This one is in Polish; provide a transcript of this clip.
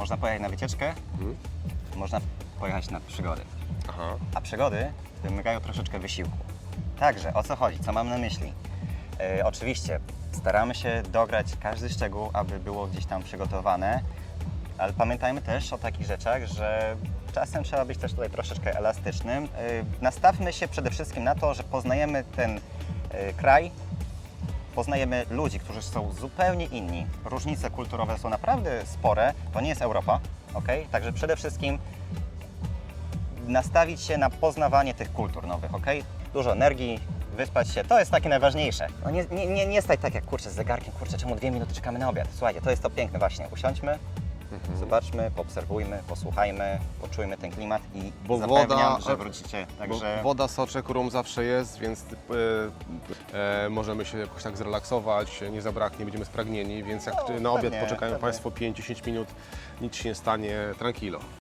Można pojechać na wycieczkę, Mhm. można pojechać na przygody. Aha. A przygody wymagają troszeczkę wysiłku. Także o co chodzi? Co mam na myśli? E, oczywiście staramy się dograć każdy szczegół, aby było gdzieś tam przygotowane, ale pamiętajmy też o takich rzeczach, że czasem trzeba być też tutaj troszeczkę elastycznym. E, nastawmy się przede wszystkim na to, że poznajemy ten e, kraj, poznajemy ludzi, którzy są zupełnie inni. Różnice kulturowe są naprawdę spore. To nie jest Europa, ok? Także przede wszystkim nastawić się na poznawanie tych kultur nowych, ok? Dużo energii, wyspać się, to jest takie najważniejsze. No nie, nie, nie, nie stać tak jak kurczę z zegarkiem, kurczę, czemu dwie minuty czekamy na obiad? Słuchajcie, to jest to piękne właśnie. Usiądźmy, Mhm. zobaczmy, poobserwujmy, posłuchajmy, poczujmy ten klimat i Bo zapewniam, woda- że wrócicie. Także Bo woda, soczek, rum zawsze jest, więc e, e, możemy się jakoś tak zrelaksować, nie zabraknie, będziemy spragnieni, więc jak No, na obiad pewnie, poczekają pewnie. Państwo 5-10 minut, nic się nie stanie, tranquilo.